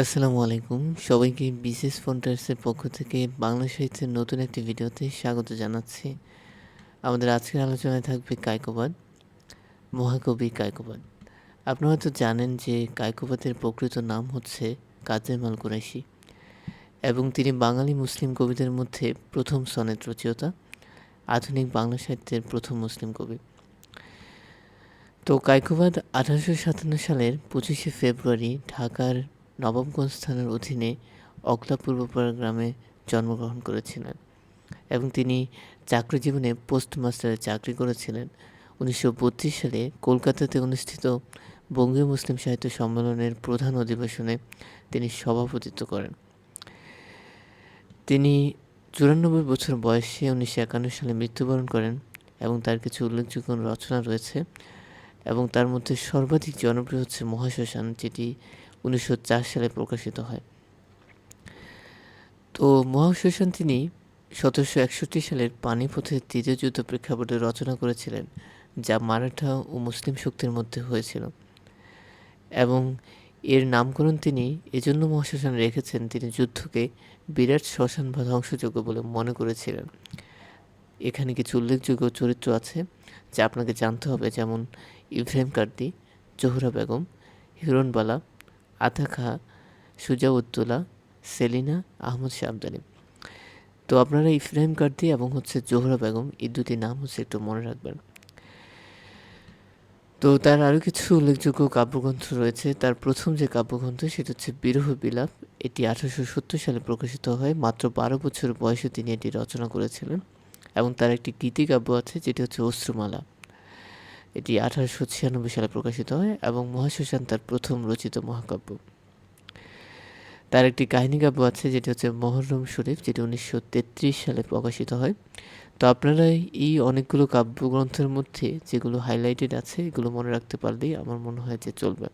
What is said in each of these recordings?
আসসালামু আলাইকুম। সবাইকে বিশেষ ফন্টার্সের পক্ষ থেকে বাংলা সাহিত্যের নতুন একটি ভিডিওতে স্বাগত জানাচ্ছি। আমাদের আজকের আলোচনায় থাকবে কায়কোবাদ, মহাকবি কায়কোবাদ। আপনারা হয়তো জানেন যে কায়কোবাদের প্রকৃত নাম হচ্ছে কাজেমাল কুরাইশি এবং তিনি বাঙালি মুসলিম কবিদের মধ্যে প্রথম সনেট রচয়িতা আধুনিক বাংলা সাহিত্যের প্রথম মুসলিম কবি। তো কায়কোবাদ আঠারোশো সাতান্ন সালের পঁচিশে ফেব্রুয়ারি ঢাকার নবাবগঞ্জ থানার অধীনে অকলা গ্রামে জন্মগ্রহণ করেছিলেন এবং তিনি চাকরি জীবনে পোস্টমাস্টারের চাকরি করেছিলেন। উনিশশো বত্রিশ সালে কলকাতাতে অনুষ্ঠিত বঙ্গীয় মুসলিম সাহিত্য সম্মেলনের প্রধান অধিবেশনে তিনি সভাপতিত্ব করেন। তিনি চুরানব্বই বছর বয়সে উনিশশো একান্ন সালে মৃত্যুবরণ করেন এবং তার কিছু উল্লেখযোগ্য রচনা রয়েছে এবং তার মধ্যে সর্বাধিক জনপ্রিয় হচ্ছে মহাশ্মশান, যেটি উনিশশো চার সালে প্রকাশিত হয়। তো মহাশ্মশান তিনি সতেরোশো একষট্টি সালের পানিপথের তৃতীয় যুদ্ধ প্রেক্ষাপটে রচনা করেছিলেন, যা মারাঠা ও মুসলিম শক্তির মধ্যে হয়েছিল। এবং এর নামকরণ তিনি এজন্য মহাশ্মশান রেখেছেন, তিনি যুদ্ধকে বিরাট শ্মশান বা ধ্বংসযোগ্য বলে মনে করেছিলেন। এখানে কিছু উল্লেখযোগ্য চরিত্র আছে, যা আপনাকে জানতে হবে, যেমন ইব্রাহিম কার্দি, জোহরা বেগম, হিরণবালা আতা খা সুজাউদ্দৌলা সেলিনা, আহমদ শাহদানি তো আপনারা ইফরাহিম কার্দি এবং হচ্ছে জোহরা বেগম, এই দুটি নাম হচ্ছে একটু মনে রাখবেন। তো তার আরও কিছু উল্লেখযোগ্য কাব্যগ্রন্থ রয়েছে। তার প্রথম যে কাব্যগ্রন্থ, সেটা হচ্ছে বিরহ বিলাপ। এটি আঠারোশো সত্তর সালে প্রকাশিত হয়। মাত্র বারো বছর বয়সে তিনি এটি রচনা করেছিলেন এবং তার একটি গীতিকাব্য আছে, যেটি হচ্ছে অশ্রুমালা। এটি আঠারোশো ছিয়ানব্বই সালে প্রকাশিত হয় এবং মহাশ্মশান তার প্রথম রচিত মহাকাব্য। তার একটি কাহিনী কাব্য আছে, যেটি হচ্ছে মহরম শরীফ, যেটি উনিশশো তেত্রিশ সালে প্রকাশিত হয়। তো আপনারা এই অনেকগুলো কাব্যগ্রন্থের মধ্যে যেগুলো হাইলাইটেড আছে, এগুলো মনে রাখতে পারলেই আমার মনে হয় যে চলবে।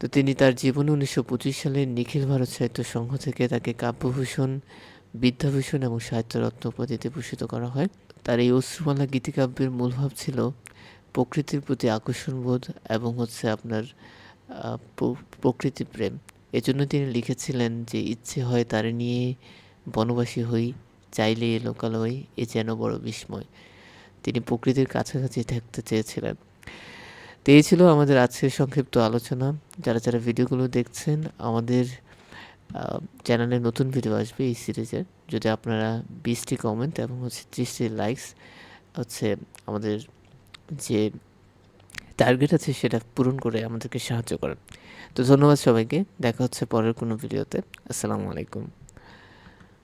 তো তিনি তার জীবনে উনিশশো পঁচিশ সালে নিখিল ভারত সাহিত্য সংঘ থেকে তাকে কাব্যভূষণ, বিদ্যাভূষণ এবং সাহিত্যরত্ন উপাধিতে ভূষিত করা হয়। তার এই অশ্রুমালা গীতিকাব্যের মূলভাব ছিল প্রকৃতির প্রতি আকর্ষণ বোধ এবং হচ্ছে আপনার প্রকৃতি প্রেম। এজন্য তিনি লিখেছিলেন যে, ইচ্ছে হয় তার নিয়ে বনবাসী হই, চাইলে এ লোকালয়, এ যেন বড় বিস্ময়। তিনি প্রকৃতির কাছাকাছি থাকতে চেয়েছিলেন। তো এই ছিল আমাদের আজকের সংক্ষিপ্ত আলোচনা। যারা যারা ভিডিওগুলো দেখছেন, আমাদের চ্যানেলে নতুন ভিডিও আসবে এই সিরিজের যদি আপনারা বিশটি কমেন্ট এবং হচ্ছে ত্রিশটি লাইকস হচ্ছে আমাদের যে টার্গেট আছে সেটা পূরণ করে আমাদেরকে সাহায্য করেন। তো ধন্যবাদ সবাইকে। দেখা হচ্ছে পরের কোনো ভিডিওতে আসসালামু আলাইকুম।